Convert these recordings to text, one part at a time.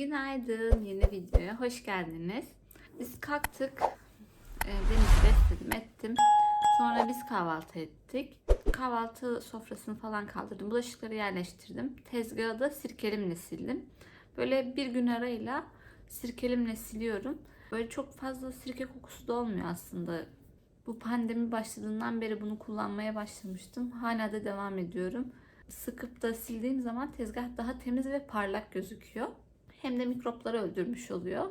Günaydın. Yeni videoya hoş geldiniz. Biz kalktık. Ee, Deniz'i besledim ettim. Sonra biz kahvaltı ettik. Kahvaltı sofrasını falan kaldırdım. Bulaşıkları yerleştirdim. Tezgahı da sirkelimle sildim. Böyle bir gün arayla sirkelimle siliyorum. Böyle çok fazla sirke kokusu da olmuyor aslında. Bu pandemi başladığından beri bunu kullanmaya başlamıştım. Hala da devam ediyorum. Sıkıp da sildiğim zaman tezgah daha temiz ve parlak gözüküyor. Hem de mikropları öldürmüş oluyor.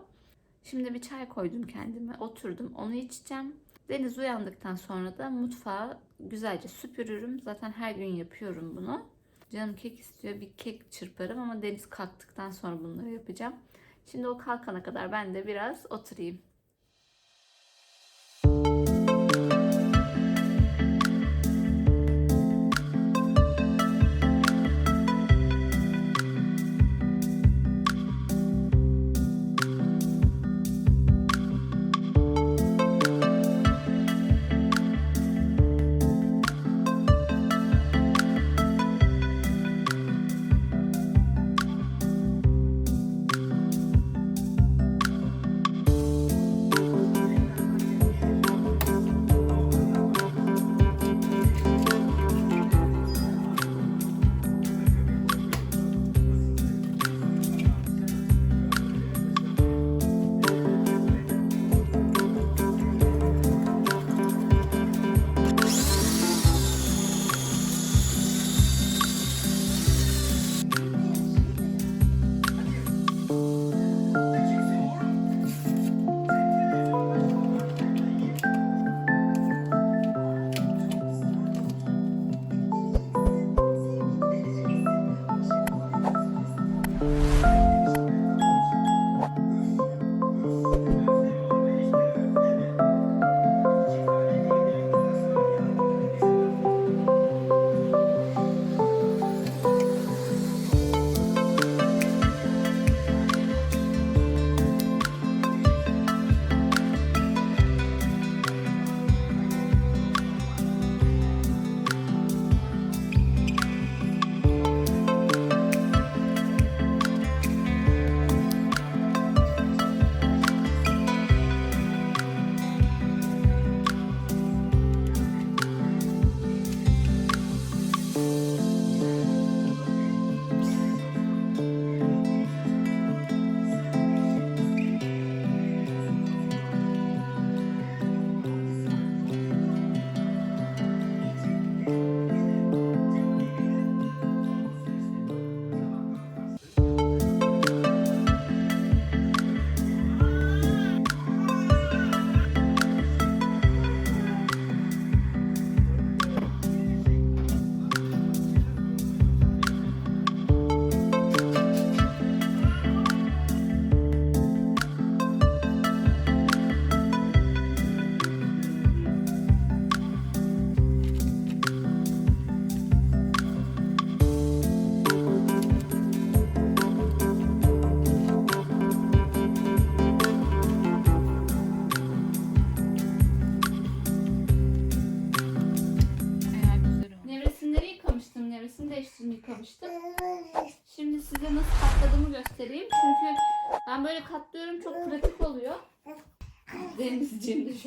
Şimdi bir çay koydum kendime. Oturdum. Onu içeceğim. Deniz uyandıktan sonra da mutfağı güzelce süpürürüm. Zaten her gün yapıyorum bunu. Canım kek istiyor. Bir kek çırparım ama Deniz kalktıktan sonra bunları yapacağım. Şimdi o kalkana kadar ben de biraz oturayım.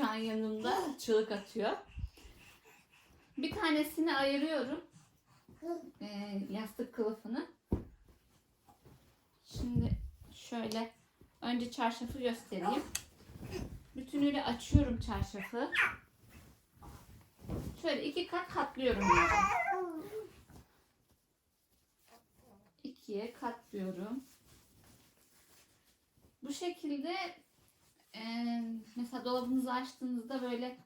An yanımda çığlık atıyor. Bir tanesini ayırıyorum. Ee, yastık kılıfını. Şimdi şöyle önce çarşafı göstereyim. Bütünüyle açıyorum çarşafı. Şöyle iki kat katlıyorum. önce. İkiye katlıyorum. Bu şekilde e, mesela dolabınızı açtığınızda böyle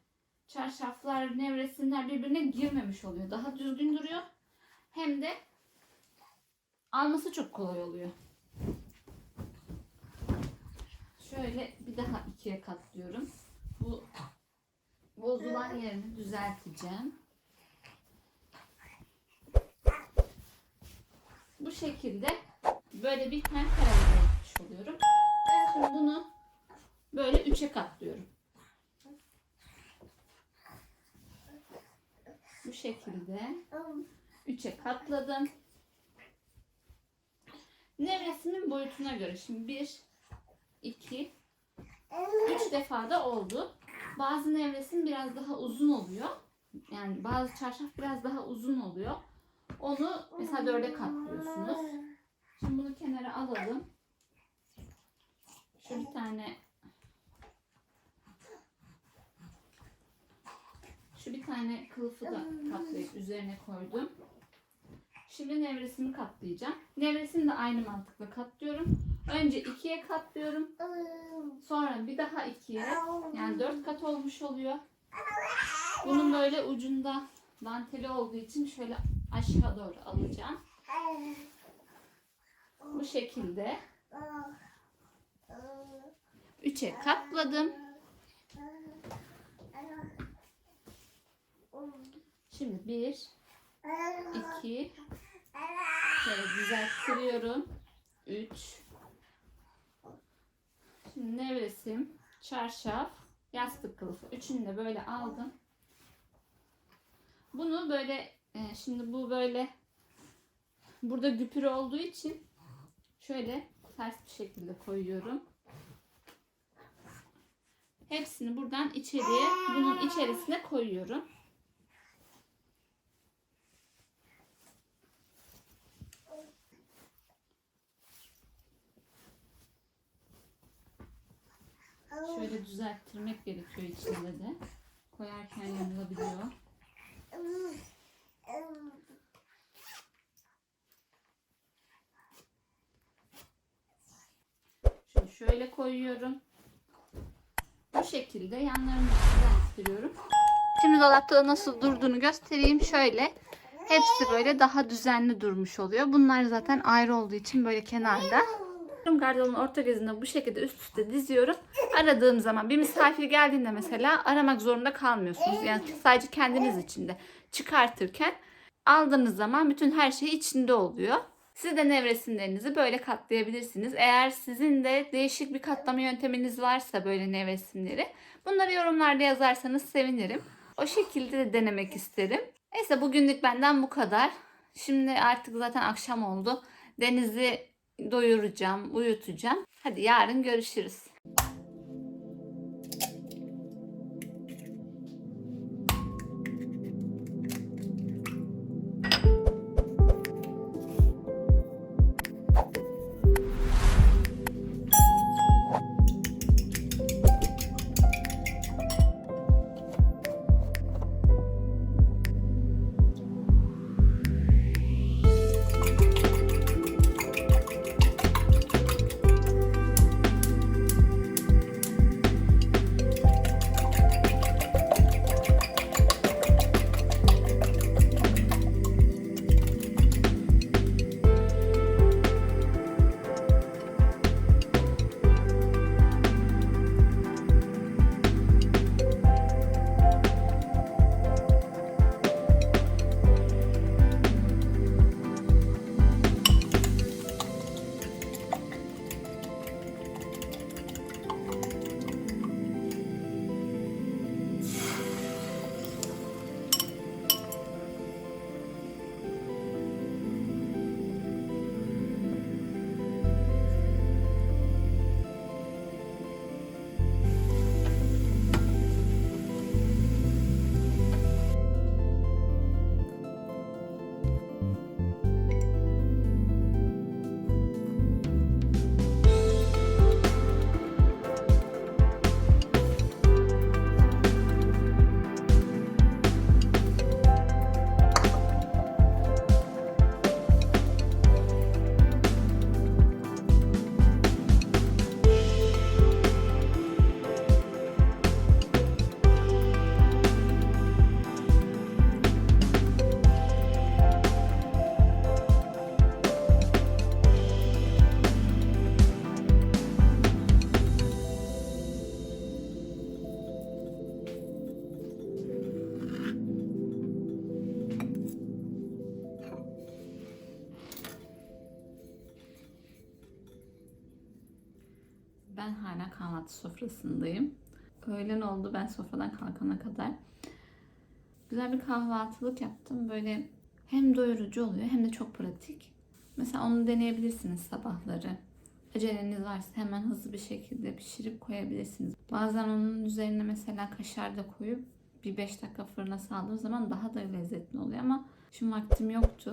çarşaflar, nevresimler birbirine girmemiş oluyor. Daha düzgün duruyor. Hem de alması çok kolay oluyor. Şöyle bir daha ikiye katlıyorum. Bu bozulan yerini düzelteceğim. Bu şekilde böyle bir tane karar yapmış oluyorum. Şimdi bunu böyle üçe katlıyorum. Bu şekilde üçe katladım. Nevresimin boyutuna göre şimdi 1, 2, 3 defa da oldu. Bazı nevresim biraz daha uzun oluyor. Yani bazı çarşaf biraz daha uzun oluyor. Onu mesela dörde katlıyorsunuz. Şimdi bunu kenara alalım. Şu bir tane Şu bir tane kılıfı da katlayıp üzerine koydum. Şimdi nevresimi katlayacağım. Nevresimi de aynı mantıkla katlıyorum. Önce ikiye katlıyorum. Sonra bir daha ikiye. Yani dört kat olmuş oluyor. Bunun böyle ucunda danteli olduğu için şöyle aşağı doğru alacağım. Bu şekilde. Üçe katladım. Şimdi bir, iki, şöyle düzelttiriyorum. Üç. Şimdi nevresim, çarşaf, yastık kılıfı. Üçünü de böyle aldım. Bunu böyle, e, şimdi bu böyle burada güpür olduğu için şöyle ters bir şekilde koyuyorum. Hepsini buradan içeriye, bunun içerisine koyuyorum. Şöyle düzelttirmek gerekiyor içinde de. Koyarken yanılabiliyor. Şimdi şöyle koyuyorum. Bu şekilde yanlarını düzelttiriyorum. Şimdi dolapta nasıl durduğunu göstereyim. Şöyle hepsi böyle daha düzenli durmuş oluyor. Bunlar zaten ayrı olduğu için böyle kenarda. Gardırobun orta gözünde bu şekilde üst üste diziyorum. Aradığım zaman bir misafir geldiğinde mesela aramak zorunda kalmıyorsunuz. Yani sadece kendiniz için de çıkartırken aldığınız zaman bütün her şey içinde oluyor. Siz de nevresimlerinizi böyle katlayabilirsiniz. Eğer sizin de değişik bir katlama yönteminiz varsa böyle nevresimleri bunları yorumlarda yazarsanız sevinirim. O şekilde de denemek isterim. Neyse bugünlük benden bu kadar. Şimdi artık zaten akşam oldu. Deniz'i doyuracağım, uyutacağım. Hadi yarın görüşürüz. Kahvaltı sofrasındayım. Öğlen oldu ben sofradan kalkana kadar. Güzel bir kahvaltılık yaptım. Böyle hem doyurucu oluyor hem de çok pratik. Mesela onu deneyebilirsiniz sabahları. Aceleniz varsa hemen hızlı bir şekilde pişirip koyabilirsiniz. Bazen onun üzerine mesela kaşar da koyup bir 5 dakika fırına saldığım zaman daha da lezzetli oluyor ama şimdi vaktim yoktu.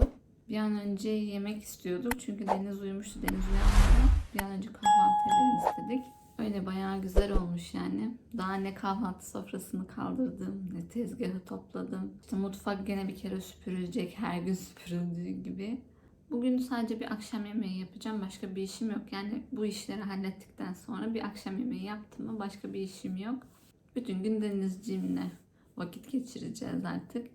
Bir an önce yemek istiyordum çünkü Deniz uyumuştu. Deniz uyanmadı. Daha ne kahvaltı sofrasını kaldırdım, ne tezgahı topladım. İşte mutfak gene bir kere süpürülecek, her gün süpürüldüğü gibi. Bugün sadece bir akşam yemeği yapacağım. Başka bir işim yok. Yani bu işleri hallettikten sonra bir akşam yemeği yaptım mı başka bir işim yok. Bütün gün denizciğimle vakit geçireceğiz artık.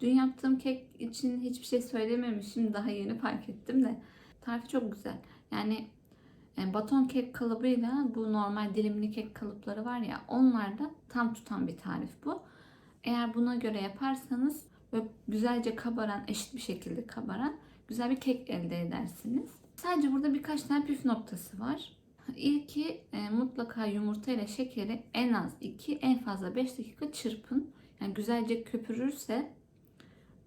Dün yaptığım kek için hiçbir şey söylememişim. Daha yeni fark ettim de. Tarifi çok güzel. Yani baton kek kalıbıyla bu normal dilimli kek kalıpları var ya onlarda tam tutan bir tarif bu. Eğer buna göre yaparsanız böyle güzelce kabaran, eşit bir şekilde kabaran güzel bir kek elde edersiniz. Sadece burada birkaç tane püf noktası var. İlki e, mutlaka yumurta ile şekeri en az 2 en fazla 5 dakika çırpın. Yani güzelce köpürürse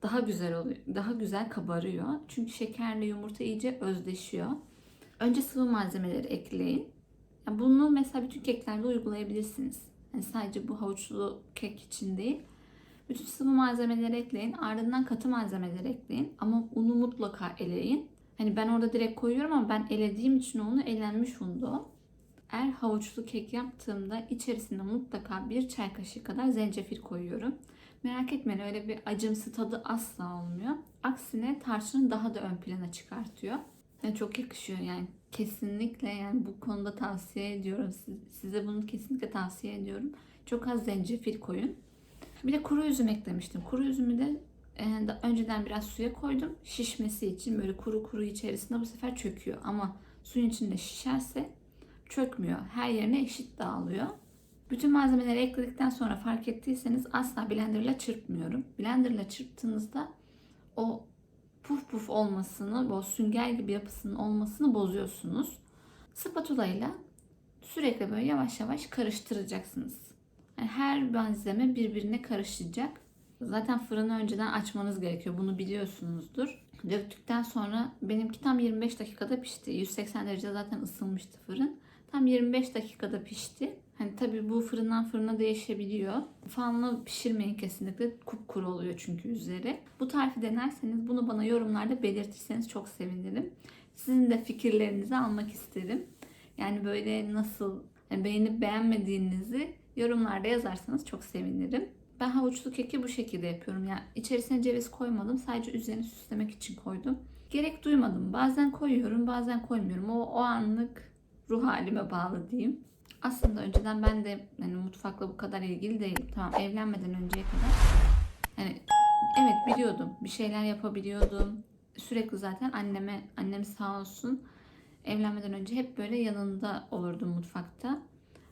daha güzel oluyor. Daha güzel kabarıyor. Çünkü şekerle yumurta iyice özdeşiyor. Önce sıvı malzemeleri ekleyin. Yani bunu mesela bütün keklerde uygulayabilirsiniz. Yani sadece bu havuçlu kek için değil. Bütün sıvı malzemeleri ekleyin. Ardından katı malzemeleri ekleyin. Ama unu mutlaka eleyin. Hani ben orada direkt koyuyorum ama ben elediğim için onu elenmiş undu. Eğer havuçlu kek yaptığımda içerisine mutlaka bir çay kaşığı kadar zencefil koyuyorum. Merak etmeyin öyle bir acımsı tadı asla olmuyor. Aksine tarçını daha da ön plana çıkartıyor. Yani çok yakışıyor yani kesinlikle yani bu konuda tavsiye ediyorum. Siz- Size bunu kesinlikle tavsiye ediyorum. Çok az zencefil koyun. Bir de kuru üzüm eklemiştim. Kuru üzümü de e, önceden biraz suya koydum. Şişmesi için böyle kuru kuru içerisinde bu sefer çöküyor. Ama suyun içinde şişerse çökmüyor. Her yerine eşit dağılıyor. Bütün malzemeleri ekledikten sonra fark ettiyseniz asla blenderla çırpmıyorum. Blenderla çırptığınızda o puf puf olmasını, o sünger gibi yapısının olmasını bozuyorsunuz. Spatula ile sürekli böyle yavaş yavaş karıştıracaksınız. Yani her malzeme birbirine karışacak. Zaten fırını önceden açmanız gerekiyor. Bunu biliyorsunuzdur. Döktükten sonra benimki tam 25 dakikada pişti. 180 derece zaten ısınmıştı fırın. Tam 25 dakikada pişti. Hani tabii bu fırından fırına değişebiliyor. Fanlı pişirmeyin kesinlikle. Kupkuru oluyor çünkü üzeri. Bu tarifi denerseniz bunu bana yorumlarda belirtirseniz çok sevinirim. Sizin de fikirlerinizi almak isterim. Yani böyle nasıl yani beğenip beğenmediğinizi yorumlarda yazarsanız çok sevinirim. Ben havuçlu keki bu şekilde yapıyorum. Yani içerisine ceviz koymadım. Sadece üzerini süslemek için koydum. Gerek duymadım. Bazen koyuyorum, bazen koymuyorum. O, o anlık ruh halime bağlı diyeyim. Aslında önceden ben de yani mutfakla bu kadar ilgili değilim. Tamam evlenmeden önceye kadar. Yani evet biliyordum. Bir şeyler yapabiliyordum. Sürekli zaten anneme, annem sağ olsun evlenmeden önce hep böyle yanında olurdum mutfakta.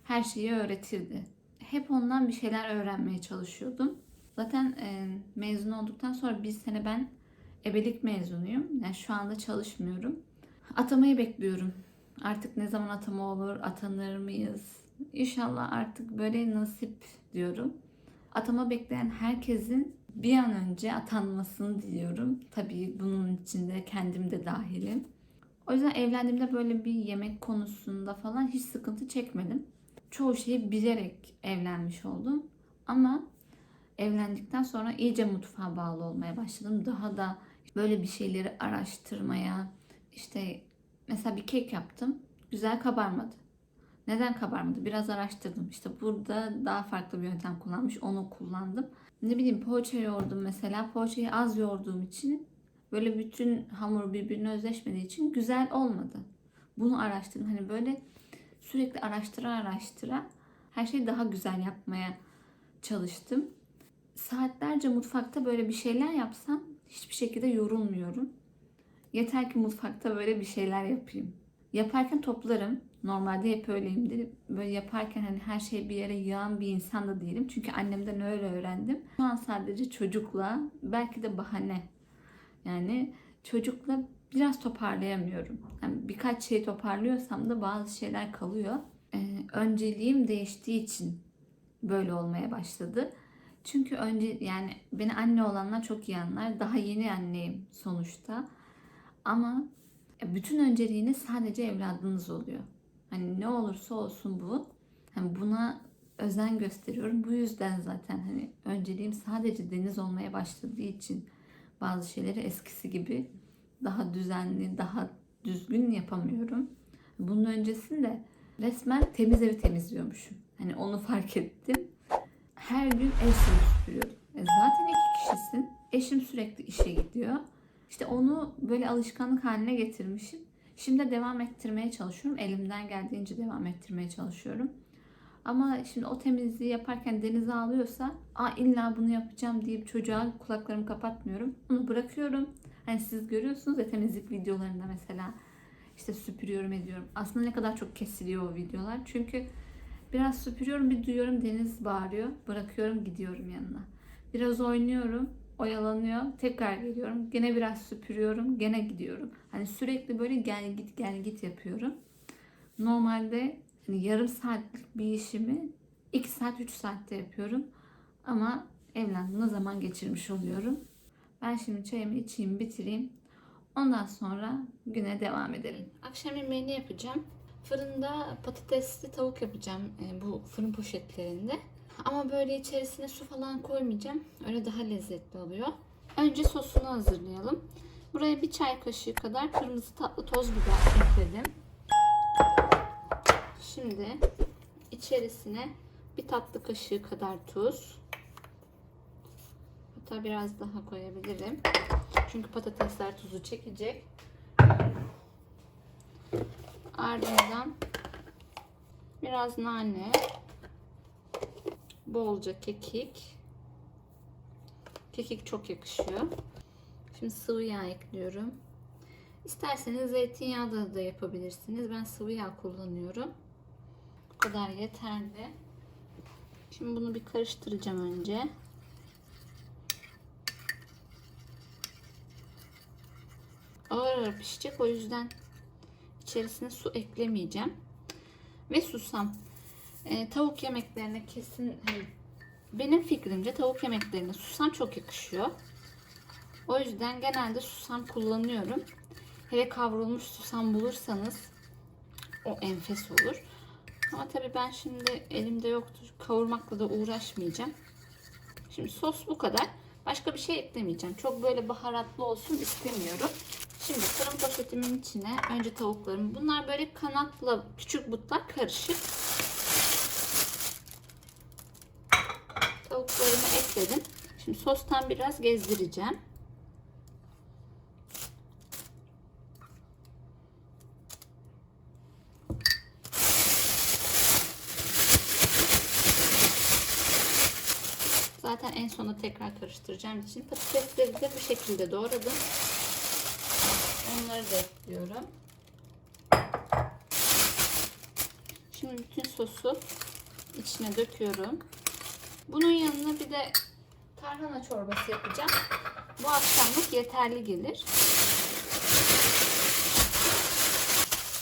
Her şeyi öğretirdi. Hep ondan bir şeyler öğrenmeye çalışıyordum. Zaten e, mezun olduktan sonra bir sene ben ebelik mezunuyum. Yani şu anda çalışmıyorum. Atamayı bekliyorum. Artık ne zaman atama olur, atanır mıyız? İnşallah artık böyle nasip diyorum. Atama bekleyen herkesin bir an önce atanmasını diliyorum. Tabii bunun içinde kendim de dahilim. O yüzden evlendiğimde böyle bir yemek konusunda falan hiç sıkıntı çekmedim. Çoğu şeyi bilerek evlenmiş oldum. Ama evlendikten sonra iyice mutfağa bağlı olmaya başladım. Daha da böyle bir şeyleri araştırmaya, işte mesela bir kek yaptım. Güzel kabarmadı. Neden kabarmadı? Biraz araştırdım. İşte burada daha farklı bir yöntem kullanmış. Onu kullandım. Ne bileyim poğaça yoğurdum mesela. Poğaçayı az yoğurduğum için böyle bütün hamur birbirine özleşmediği için güzel olmadı. Bunu araştırdım. Hani böyle sürekli araştıra araştıra her şeyi daha güzel yapmaya çalıştım. Saatlerce mutfakta böyle bir şeyler yapsam hiçbir şekilde yorulmuyorum. Yeter ki mutfakta böyle bir şeyler yapayım. Yaparken toplarım. Normalde hep öyleyimdir. Böyle yaparken hani her şey bir yere yığan bir insan da değilim. Çünkü annemden öyle öğrendim. Şu an sadece çocukla belki de bahane. Yani çocukla biraz toparlayamıyorum. Yani birkaç şey toparlıyorsam da bazı şeyler kalıyor. Ee, önceliğim değiştiği için böyle olmaya başladı. Çünkü önce yani beni anne olanlar çok iyi anlar. Daha yeni anneyim sonuçta. Ama E, bütün önceliğiniz sadece evladınız oluyor. Hani ne olursa olsun bu. Hani buna özen gösteriyorum. Bu yüzden zaten hani önceliğim sadece deniz olmaya başladığı için bazı şeyleri eskisi gibi daha düzenli, daha düzgün yapamıyorum. Bunun öncesinde resmen temiz evi temizliyormuşum. Hani onu fark ettim. Her gün ev süpürüyordum. E zaten iki kişisin. Eşim sürekli işe gidiyor. İşte onu böyle alışkanlık haline getirmişim. Şimdi devam ettirmeye çalışıyorum. Elimden geldiğince devam ettirmeye çalışıyorum. Ama şimdi o temizliği yaparken denize alıyorsa Aa, illa bunu yapacağım deyip çocuğa kulaklarımı kapatmıyorum. Onu bırakıyorum. Hani siz görüyorsunuz ya temizlik videolarında mesela işte süpürüyorum ediyorum. Aslında ne kadar çok kesiliyor o videolar. Çünkü biraz süpürüyorum bir duyuyorum deniz bağırıyor. Bırakıyorum gidiyorum yanına. Biraz oynuyorum oyalanıyor. Tekrar geliyorum. Gene biraz süpürüyorum. Gene gidiyorum. Hani sürekli böyle gel git gel git yapıyorum. Normalde hani yarım saatlik bir işimi 2 saat 3 saatte yapıyorum. Ama evlendiğimde zaman geçirmiş oluyorum. Ben şimdi çayımı içeyim bitireyim. Ondan sonra güne devam edelim. Akşam yemeğini yapacağım. Fırında patatesli tavuk yapacağım e, bu fırın poşetlerinde. Ama böyle içerisine su falan koymayacağım. Öyle daha lezzetli oluyor. Önce sosunu hazırlayalım. Buraya bir çay kaşığı kadar kırmızı tatlı toz biber ekledim. Şimdi içerisine bir tatlı kaşığı kadar tuz. Hatta biraz daha koyabilirim. Çünkü patatesler tuzu çekecek. Ardından biraz nane, bolca kekik. Kekik çok yakışıyor. Şimdi sıvı yağ ekliyorum. İsterseniz zeytinyağı da, da yapabilirsiniz. Ben sıvı yağ kullanıyorum. Bu kadar yeterli. Şimdi bunu bir karıştıracağım önce. Ağır ağır pişecek. O yüzden içerisine su eklemeyeceğim. Ve susam. Ee, tavuk yemeklerine kesin hani benim fikrimce tavuk yemeklerine susam çok yakışıyor. O yüzden genelde susam kullanıyorum. Hele kavrulmuş susam bulursanız o enfes olur. Ama tabii ben şimdi elimde yoktur. Kavurmakla da uğraşmayacağım. Şimdi sos bu kadar. Başka bir şey eklemeyeceğim. Çok böyle baharatlı olsun istemiyorum. Şimdi fırın poşetimin içine önce tavuklarımı. Bunlar böyle kanatla küçük butlar karışık. Tavuklarımı ekledim. Şimdi sostan biraz gezdireceğim. Zaten en sona tekrar karıştıracağım için patatesleri de bu şekilde doğradım. Onları da ekliyorum. Şimdi bütün sosu içine döküyorum. Bunun yanına bir de tarhana çorbası yapacağım. Bu akşamlık yeterli gelir.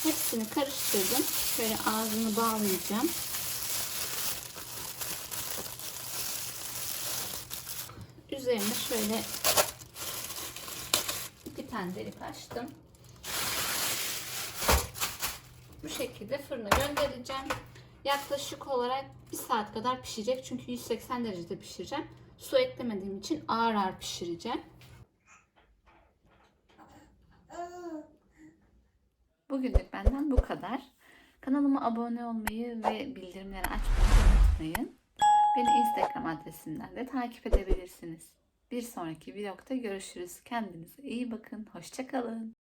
Hepsini karıştırdım. Şöyle ağzını bağlayacağım. Üzerine şöyle bir tane delik açtım. Bu şekilde fırına göndereceğim. Yaklaşık olarak bir saat kadar pişecek. Çünkü 180 derecede pişireceğim. Su eklemediğim için ağır ağır pişireceğim. Bugünlük benden bu kadar. Kanalıma abone olmayı ve bildirimleri açmayı unutmayın. Beni Instagram adresinden de takip edebilirsiniz. Bir sonraki vlogda görüşürüz. Kendinize iyi bakın. Hoşçakalın.